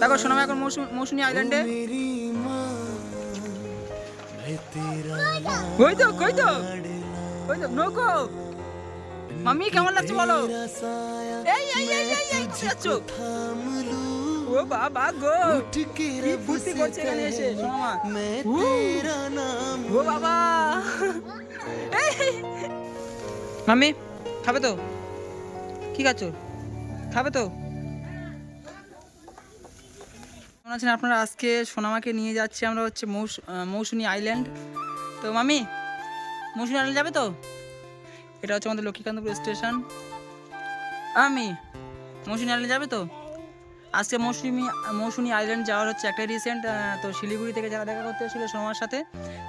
দেখো সোনামা এখন মৌসুম- আইল্যান্ডে ওই তো, কই তো? ওই তো? নৌকো। মাম্মি, কেমন লাগছে বলো? এই এই এই এই এই ও বাবা গো, কি ফুর্তি করছে এখানে এসে ও বাবা। মাম্মি, খাবে তো? কি খাচ্ছ? খাবে তো? কেমন আছেন? আপনারা আজকে সোনামাকে নিয়ে যাচ্ছি আমরা হচ্ছে মৌস আইল্যান্ড। তো মামি মৌসুমী আইল্যান্ড যাবে তো? এটা হচ্ছে আমাদের লক্ষ্মীকান্তপুর স্টেশন। আমি মৌসুমী আইল্যান্ড যাবে তো? আজকে মৌসুমি মৌসুমী আইল্যান্ড যাওয়ার হচ্ছে একটা রিসেন্ট তো শিলিগুড়ি থেকে যারা দেখা করতে এসেছিল সোনামার সাথে,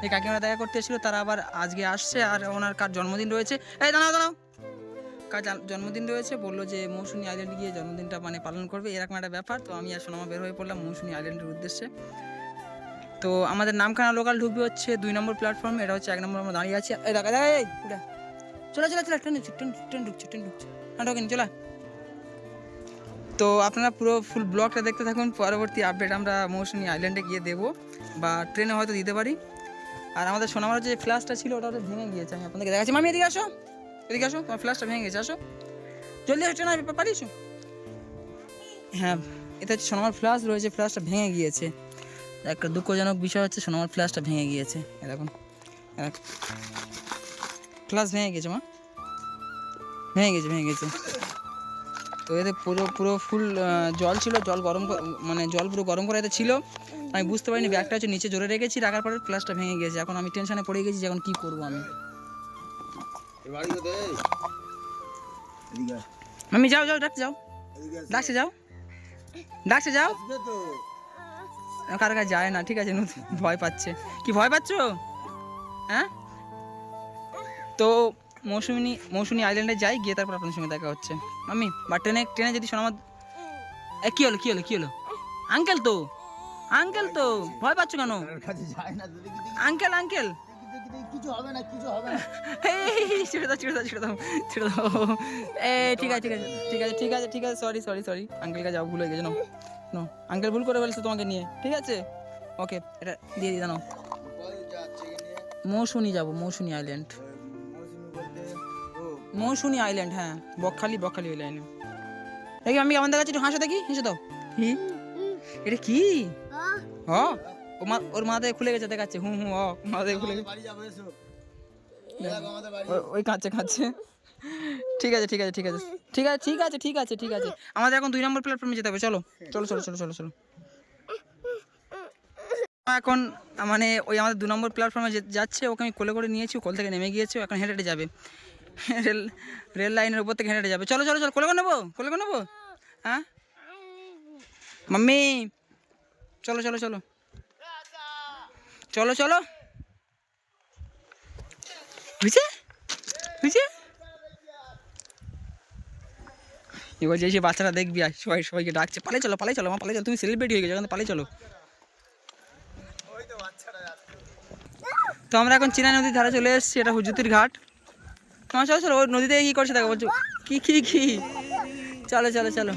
যে কাকিমারা দেখা করতে এসেছিল, তারা আবার আজকে আসছে আর ওনার কার জন্মদিন রয়েছে। এই দাঁড়াও দাঁড়াও। কার জন্মদিন রয়েছে, বলল যে মৌসুমি আইল্যান্ড গিয়ে জন্মদিনটা মানে পালন করবে, এরকম একটা ব্যাপার। তো আমি আর সোনামা বের হয়ে পড়লাম মৌসুমি আইল্যান্ডের উদ্দেশ্যে। তো আমাদের নামখানা লোকাল ঢুকবে হচ্ছে দুই নম্বর প্ল্যাটফর্ম এটা হচ্ছে এক নম্বর আমরা দাঁড়িয়ে আছি। দেখা দেখা চলে চলে চলে, ট্রেন ট্রেন ট্রেন ঢুকছে ট্রেন ঢুকছে। না, ঢোকেন, চলে। তো আপনারা পুরো ফুল ব্লগটা দেখতে থাকুন, পরবর্তী আপডেট আমরা মৌসুমি আইল্যান্ডে গিয়ে দেবো, বা ট্রেনে হয়তো দিতে পারি। আর আমাদের সোনামার যে ফ্ল্যাশটা ছিল, ওটা ভেঙে গিয়েছে, আমি আপনাদেরকে দেখাচ্ছি। মামি, এদিকে আসো। এদিকে আসো তোমার ফ্ল্যাশটা ভেঙে গেছে আসো জলদি আসো আসবে পারিস হ্যাঁ এটা হচ্ছে সোনামার ফ্ল্যাশ রয়েছে ফ্ল্যাশটা ভেঙে গিয়েছে একটা দুঃখজনক বিষয় হচ্ছে সোনামার ফ্ল্যাশটা ভেঙে গিয়েছে এরকম ফ্ল্যাশ ভেঙে গেছে মা ভেঙে গেছে ভেঙে গেছে তো এতে পুরো পুরো ফুল জল ছিল জল গরম মানে জল পুরো গরম করে এতে ছিল আমি বুঝতে পারিনি ব্যাগটা হচ্ছে নিচে জোরে রেখেছি রাখার পরে ফ্ল্যাশটা ভেঙে গেছে এখন আমি টেনশনে পড়ে গেছি এখন কী করব আমি আমি যাও যাও ডাকতে যাও। ডাকছে যাও। ডাকছে যাও। কার কাছে যায় না ঠিক আছে নতুন ভয় পাচ্ছে। কি ভয় পাচ্ছ? হ্যাঁ? তো মৌসুমী মৌসুমী আইল্যান্ডে যাই গিয়ে তারপর আপনার সঙ্গে দেখা হচ্ছে। আমি বা ট্রেনে ট্রেনে যদি শোনা এ কী হলো কী হলো কী হলো? আঙ্কেল তো? আঙ্কেল তো? ভয় পাচ্ছ কেন? আঙ্কেল আঙ্কেল কিছু হবে না কিছু হবে না। ছেড়ে দাও ছেড়ে দাও ছেড়ে দাও ছেড়ে দাও। এ ঠিক আছে ঠিক আছে ঠিক আছে ঠিক আছে ঠিক আছে সরি সরি সরি আঙ্কেলকে যাও ভুল হয়ে গেছে নো নো আঙ্কেল ভুল করে ফেলছে তোমাকে নিয়ে ঠিক আছে? ওকে এটা দিয়ে দিই জানো মৌসুনি যাব মৌসুনি আইল্যান্ড মৌসুনি আইল্যান্ড হ্যাঁ বকখালি বকখালি ওই লাইনে দেখি আমি আমাদের কাছে একটু হাসো দেখি হেসে দাও। এটা কি? হ? ও মা ওর মাথা থেকে খুলে গেছে দেখাচ্ছে। হুম হুম হ মাথা খুলে গেছে। ও- ওই কাঁচে কাঁচে ঠিক আছে ঠিক আছে ঠিক আছে। ঠিক আছে ঠিক আছে ঠিক আছে ঠিক আছে। আমাদের এখন দুই নম্বর প্ল্যাটফর্মে যেতে হবে চলো। চলো চলো চলো চলো চলো। এখন মানে ওই আমাদের দু নম্বর প্ল্যাটফর্মে যাচ্ছে ওকে আমি কোলে করে নিয়েছি ও কোল থেকে নেমে গিয়েছে ও এখন হেঁটে যাবে। রেল রেল লাইনের উপর থেকে হেঁটে হেঁটে যাবে। চলো চলো চলো কোলে করে নেব কোলে করে নেব? হ্যাঁ? মাম্মি! চলো চলো চলো। চলো চলো। বুঝছে বুঝছে এবার যে বাচ্চারা দেখবি আর সবাই, সবাইকে ডাকছে পালে চলো পালে চলো, মা পালে চলো, তুমি সেলিব্রিটি হয়ে গেছো, এখন পালে চলো। তো আমরা এখন চিনা নদীর ধারে চলে এসেছি, এটা হুজুতির ঘাট। তোমার চলো চলো ওই নদীতে কী করছে দেখো, বলছো, কি কি কি? চলো চলো চলো।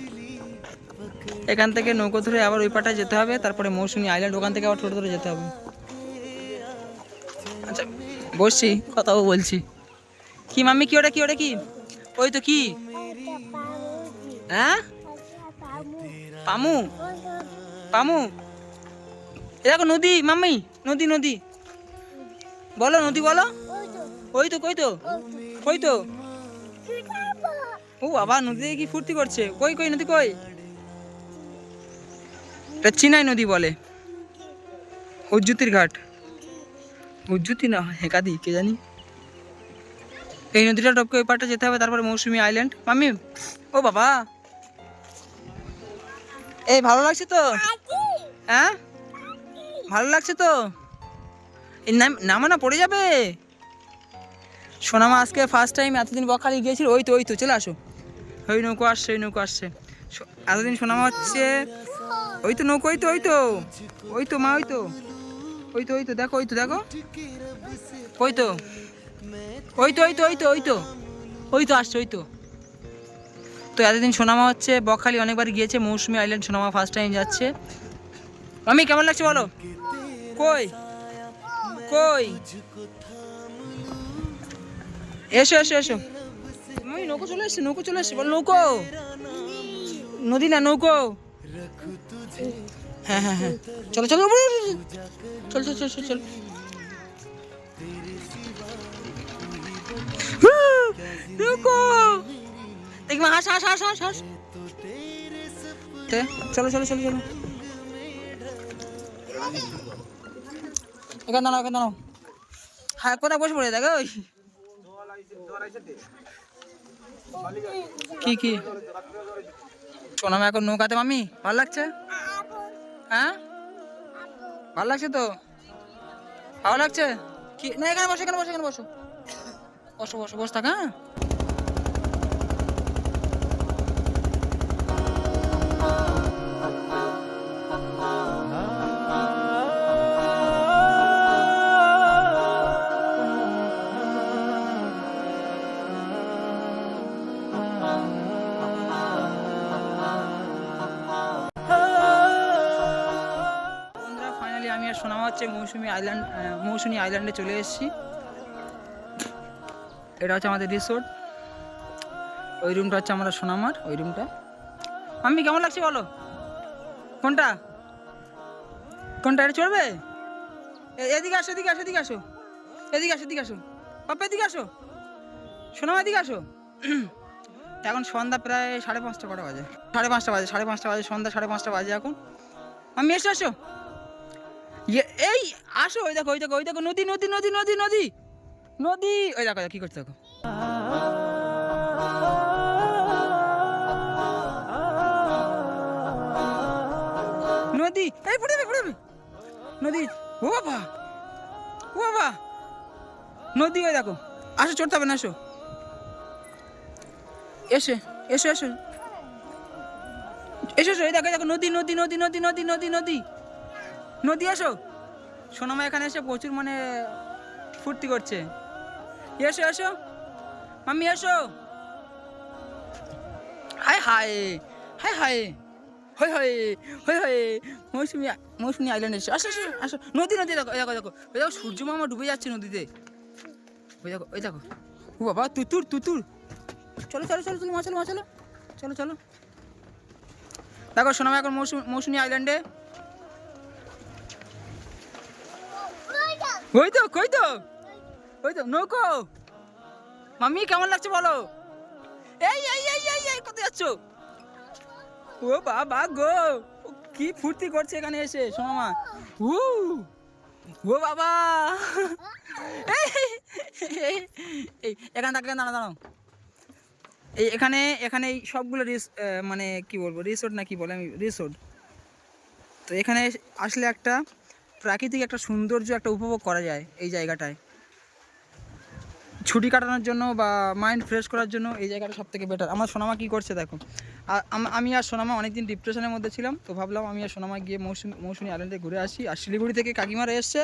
এখান থেকে নৌকো ধরে আবার ওই পাটায় যেতে হবে, তারপরে মৌসুমী আইল্যান্ড ওখান থেকে আবার টোটো ধরে যেতে হবে। বসছি, কথাও বলছি। কি মাম্মি, কি ওটা কি ওটা, কি? ওই তো কি? হ্যাঁ? পামু? পামু? দেখো নদী, মাম্মি, নদী নদী। বলো নদী বলো। ওই তো, কই তো? কই তো? ও বাবা, নদীতে কি ফুর্তি করছে? কই কই, নদী কই? এটা চিনাই নদী বলে। উজ্জুতির ঘাট। উজ্জুতি না হেকাদি কে জানি। এই নদীটা টপকে ওই পাটটা যেতে হবে, তারপরে মৌসুমি আইল্যান্ড মামি ও বাবা। এই, ভালো লাগছে তো? হ্যাঁ? ভালো লাগছে তো? এই, নামা না, পড়ে যাবে। সোনামা আজকে ফার্স্ট টাইম এতদিন বকালি গিয়েছিল, ওই তো ওই তো, চলে আসো। ওই নৌকো আসছে, ওই নৌকো আসছে। এতদিন সোনামা হচ্ছে, ওই তো নৌকো, ওই তো ওই তো ওই তো, মা, ওই তো। ওই তো ওই তো দেখো ওই তো দেখো। ওই তো ওই তো ওই তো ওই তো ওই তো ওই তো আসছে ওই তো তো এতদিন সোনামা হচ্ছে বকখালি অনেকবার গিয়েছে মৌসুমি আইল্যান্ড সোনামা ফার্স্ট টাইম যাচ্ছে। আমি কেমন লাগছে বলো? কই? কই? এসো এসো এসো। আমি নৌকো চলে এসছে নৌকো চলে এসছে বল নৌকো। নদী না নৌকো। হ্যাঁ হ্যাঁ হ্যাঁ। চলো চলো। চল চল চল হাস চলো চলো চলো চলো। এখানে দাঁড়াও হ্যাঁ কোথায় বসে পড়ে, দেখো। ওই কি কি? সোনামা এখন নৌকাতে মামি ভালো লাগছে? হ্যাঁ? ভালো লাগছে তো? ভালো লাগছে? কি? না, এখানে বসো এখানে বসো এখানে বসো। বসো বসো বসো থাক হ্যাঁ? হচ্ছে মৌসুমি আইল্যান্ড মৌসুমি আইল্যান্ডে চলে এসেছি। এটা হচ্ছে আমাদের রিসোর্ট ওই রুমটা হচ্ছে আমরা সোনামার, ওই রুমটা মাম্মি, কেমন লাগছে বলো? কোনটা? কোনটা, এটা চলবে এদিকে আসো এদিকে আসো এদিকে আসো। এদিকে আসো এদিকে আসো। পাপ্পা এদিকে আসো। সোনামা, এদিকে আসো। এখন সন্ধ্যা প্রায় সাড়ে পাঁচটা কটা বাজে। সাড়ে পাঁচটা বাজে, সাড়ে পাঁচটা বাজে, সন্ধ্যা সাড়ে পাঁচটা বাজে এখন। আমি এসে আসো এই, আসো, ওই দেখো ওই দেখো ওই দেখো, নদী নদী নদী নদী নদী নদী। ওই দেখো কি করছে, দেখো। নদী, এই পড়ে যাবে পড়ে নদী, ও বাবা ও বাবা। নদী, ওই দেখো, আসো, চড়তে হবে না, আসো। এসে, এসো এসো। এসো এসো এই দেখো দেখো, নদী নদী নদী নদী নদী নদী নদী। নদী এসো। সোনামা এখানে এসে প্রচুর মানে ফুর্তি করছে। এসো এসো। মাম্মি, এসো। হায় হায় হায় হায় হয় হয় হয় হয় মৌসুমি মৌসুমি আইল্যান্ড এসো। আসো আসো আসো। নদী নদী, দেখো দেখো দেখো। ওই দেখো, সূর্য মামা ডুবে যাচ্ছে নদীতে। ওই দেখো ওই দেখো। ও বাবা, তুতুর তুতুর। চলো চলো চলো চলো, মা চলো মা, চলো। চলো চলো। দেখো, সোনামা এখন মৌসুমি মৌসুমি আইল্যান্ডে ওই তো, কই তো? ওই তো, নৌকো? মাম্মি, কেমন লাগছে বলো? এই এই এই এই এই, কোথায় যাচ্ছ? ও বাবা গো কি ফুর্তি করছে এখানে এসে সোনামা উ, ও বাবা। এই এখানে থাকলে দাঁড়া দাঁড়াও। এই, এখানে এখানে এই সবগুলো রিস মানে কি বলব, রিসোর্ট না কি বলে আমি, রিসোর্ট। তো এখানে আসলে একটা প্রাকৃতিক একটা সৌন্দর্য একটা উপভোগ করা যায় এই জায়গাটায়। ছুটি কাটানোর জন্য বা মাইন্ড ফ্রেশ করার জন্য এই জায়গাটা সব থেকে বেটার আমার সোনামা কী করছে দেখো। আর আমি আর সোনামা অনেকদিন ডিপ্রেশনের মধ্যে ছিলাম, তো ভাবলাম আমি আর সোনামা গিয়ে মৌসুমি মৌসুমি আইল্যান্ডে ঘুরে আসি। আর শিলিগুড়ি থেকে কাকিমারা এসছে।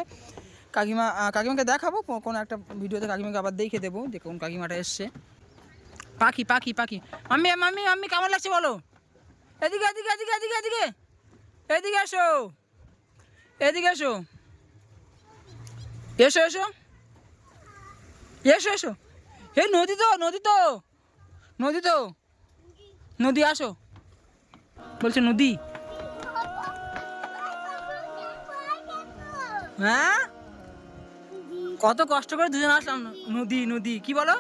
কাকিমা কাকিমাকে দেখাবো কোনো একটা ভিডিওতে কাকিমাকে আবার দেখে দেবো যে কোন কাকিমাটা এসছে। পাখি পাখি পাখি। মাম্মি মাম্মি মাম্মি, কেমন লাগছে বলো? এদিকে এদিকে এদিকে এদিকে এদিকে। এদিকে এসো। এদিকে এসো। এসো এসো। এসো এসো। এ, নদী তো নদী তো। নদী তো। নদী, আসো। বলছে নদী। হ্যাঁ? কত কষ্ট করে দুজন আসলাম। নদী নদী। কি বলো?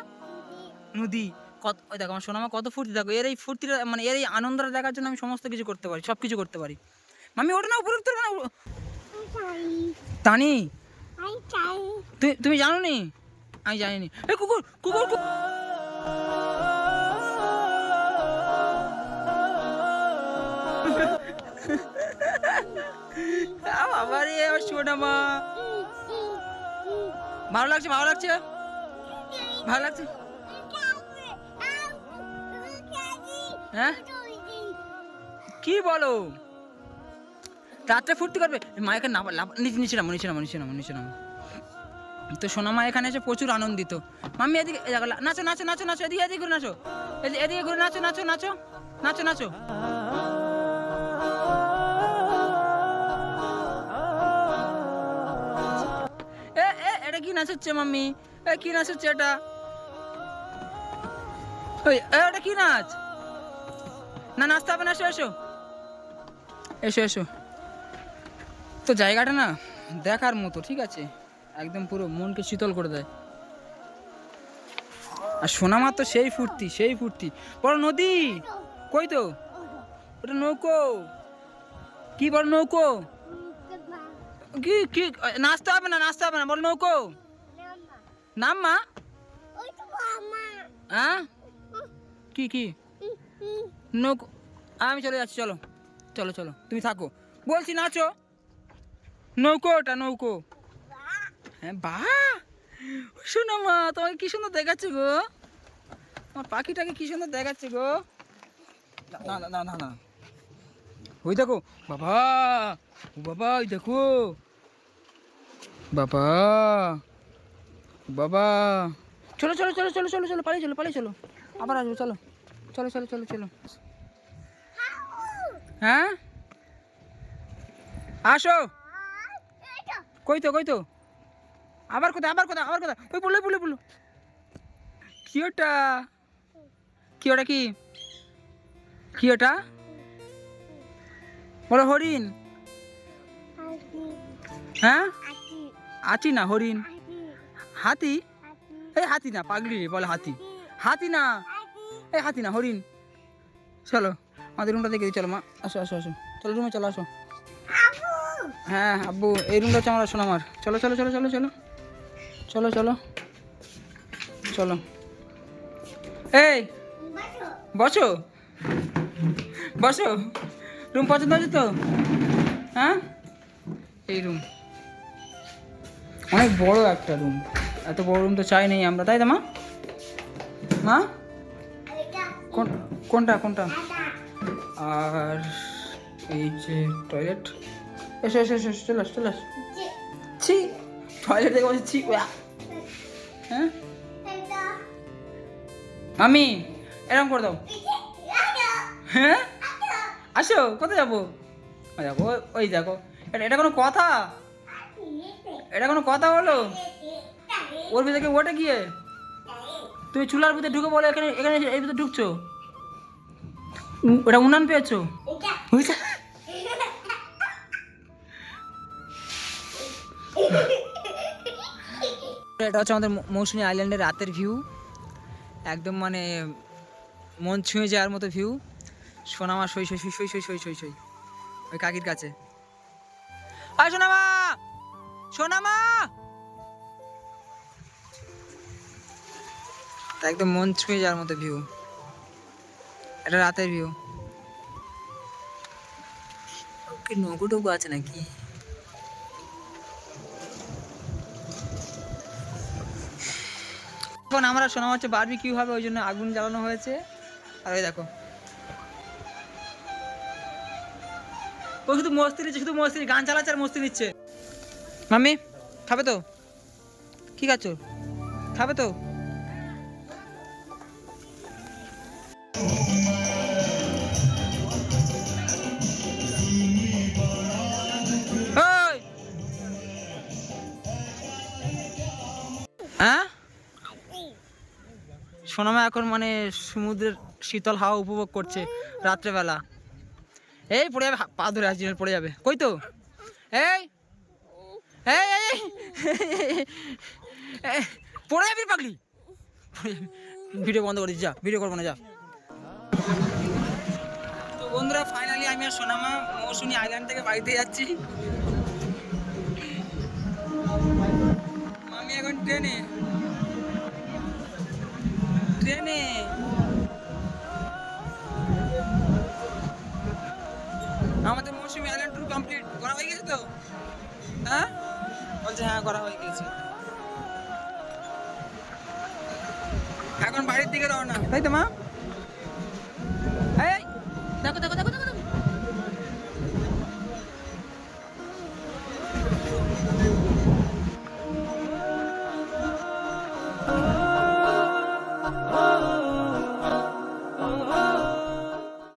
নদী। কত ওই দেখো, আমার সোনামা কত ফুর্তি। দেখো, এর এই ফুর্তিটা মানে এর এই আনন্দটা দেখার জন্য আমি সমস্ত কিছু করতে পারি সব কিছু করতে পারি। মামি ওটা না উপরে উঠতে না তানি? তুমি তুমি জানো নি আমি জানিনি। এ কুকুর কুকুর বাবা রে আমার সোনামা ভালো লাগছে ভালো লাগছে? ভালো লাগছে? হ্যাঁ? কি বলো? রাত্রে ফুর্তি করবে। মায়ের না লাভ- নিচে নিচে নামো নিচে নামো নিচে নামো নিচে নামো। তো সোনামা এখানে এসে প্রচুর আনন্দিত। মাম্মি এদিকে নাচো নাচো নাচো নাচো এদিকে এদিকে ঘুরে নাচো। এদি- এদিকে ঘুরে নাচো নাচো নাচো নাচো নাচো। এটা কি নাচ হচ্ছে মাম্মি কি নাচ হচ্ছে এটা? ওই এ, ওটা কি নাচ? না নাচতে হবে না এসো এসো। এসো এসো। তো জায়গাটা না দেখার মতো, ঠিক আছে? একদম পুরো মনকে শীতল করে দেয়। আর সোনামার তো সেই ফুর্তি সেই ফুর্তি। বড় নদী, কই তো? ওটা নৌকো। কি বড় নৌকো? কি কি, নাচতে হবে না, নাচতে হবে না বল নৌকো? নাম মা হ্যাঁ? কি কি? নৌকো, আমি চলে যাচ্ছি, চলো। চলো চলো, তুমি থাকো। বলছি নাচো। নৌকো ওটা, নৌকো। হ্যাঁ বা? শোনো মা, তোমাকে কি সুন্দর দেখাচ্ছে গো। আমার পাখিটাকে কি সুন্দর দেখাচ্ছে গো। না না না না। ওই দেখো, বাবা, ও বাবা, ওই দেখো। বাবা বাবা। চলো চলো চলো চলো চলো চলো, পালিয়ে চলো পালিয়ে চলো। আবার আসব, চলো। চলো চলো চলো চলো। হ্যাঁ? আসো। কই তো কই তো আবার কোথায় আবার কোথায় আবার কোথায়? ওই বলো বলো বলো কি ওটা কি ওটা কি? কি ওটা বলো, হরিণ। হ্যাঁ? আছি না, হরিণ। হাতি? এই হাতি না, পাগলি রে, বলে হাতি। হাতি না। এই হাতি না, হরিণ। চলো, আমাদের রুমটা দেখে দিই, চলো মা। আসো আসো আসো। চলো, রুমে চলো, আসো। হ্যাঁ আব্বু, এই রুমটা হচ্ছে আমার সোনামার চলো চলো চলো চলো চলো। চলো চলো। চলো। এই, বসো। বসো। রুম পছন্দ হচ্ছে তো? হ্যাঁ? এই রুম। অনেক বড় একটা রুম। এত বড় রুম তো চাই নেই আমরা, তাই তো মা? মা? কোন, কোনটা কোনটা? আর এই যে টয়লেট এসো এসো এসো চলে আস চলে। আস ছি টয়লেট দেখে বলছি ছি। হ্যাঁ? মামি এরকম করে দাও। হ্যাঁ? আসো কোথায় যাব? দেখো ওই- দেখো। এটা এটা কোনো কথা? এটা কোনো কথা হলো? ওর ভিতরে ওটা গিয়ে? তুমি চুলার ভিতরে ঢুকে বলে এখানে এখানে এই ভিতরে ঢুকছো? ওটা উনান পেয়েছ? এটা হচ্ছে আমাদের মৌসুমী আইল্যান্ডের রাতের ভিউ একদম মানে মন ছুঁয়ে যাওয়ার মতো ভিউ সোনামা সই সই সই সই সই সই সই সই। ওই কাকির কাছে। আয় সোনামা সোনামা একদম মন ছুঁয়ে যাওয়ার মতো ভিউ এটা রাতের ভিউ ওকে নৌকো টুকু আছে নাকি? এখন আমরা শোনা হচ্ছে বারবি কিউ হবে, ওই জন্য আগুন জ্বালানো হয়েছে। আর ওই দেখো। ও শুধু মস্তি নিচ্ছে, শুধু মস্তি গান চালাচ্ছে আর মস্তি নিচ্ছে। মাম্মি, খাবে তো? কি খাচ্ছ? খাবে তো? সোনামা এখন মানে সমুদ্রের শীতল হাওয়া উপভোগ করছে রাত্রেবেলা। এই পড়ে যাবে, পা ধরে আসছি পড়ে যাবে। কই তো? এই পড়ে যাবি পাগলি? ভিডিও বন্ধ করে যা, ভিডিও করব না, যা। তো বন্ধুরা ফাইনালি আমি আর সোনামা মৌসুমী আইল্যান্ড থেকে বাড়িতে যাচ্ছি। আমি এখন ট্রেনে। ট্রেনে আমাদের মৌসুমি আইল্যান্ড ট্যুর কমপ্লিট করা হয়ে গেছে তো? হ্যাঁ? বলছে হ্যাঁ করা হয়ে গেছে। এখন বাড়ির দিকে রওনা। তাই তো, মা? এই, দেখো দেখো দেখো